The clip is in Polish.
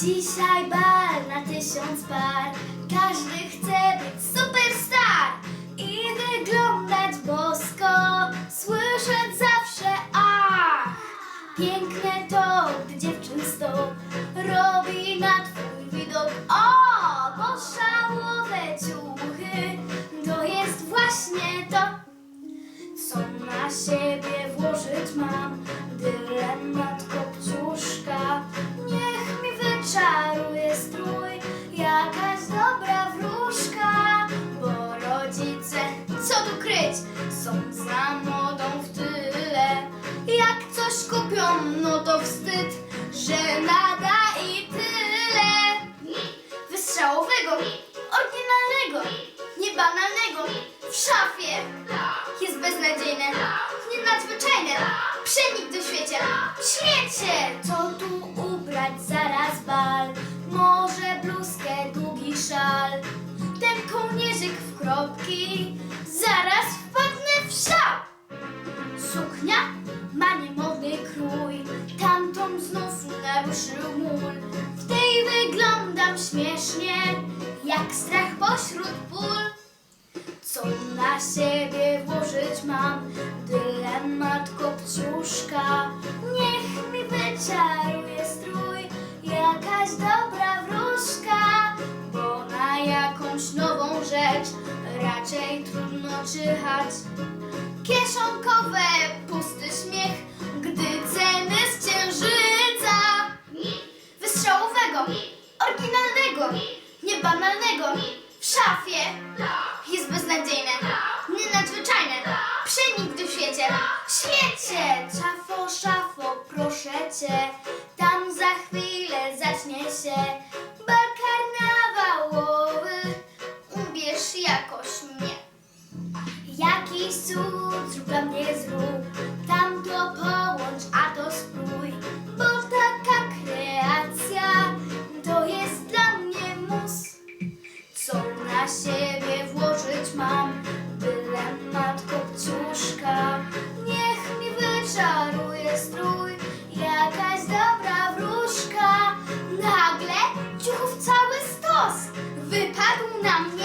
Dzisiaj bal na tysiąc par. Każdy chce być superstar. I wyglądać bosko Słyszeć zawsze ach Piękne to, gdy dziewczyn stop Robi na twój widok. O, bo szałowe ciuchy. To jest właśnie to co na siebie włożyć mam? Dylemat są za modą w tyle. Jak coś kupią, no to wstyd, że nada i tyle. Wystrzałowego, oryginalnego, niebanalnego, w szafie jest beznadziejne, nienadzwyczajne, przenik do świecie, świecie! Co tu ubrać zaraz bal? Może bluzkę, długi szal, ten kołnierzyk w kropki, mól. W tej wyglądam śmiesznie, jak strach pośród pól. Co na siebie włożyć mam? Dylemat kopciuszka. Niech mi wyczaruje strój jakaś dobra wróżka, bo na jakąś nową rzecz raczej trudno czyhać. Kieszonkowe, pusty niebanalnego, w szafie. Jest beznadziejne, nienadzwyczajne, przenik w świecie, świecie, szafo, szafo, proszę cię, wypadł na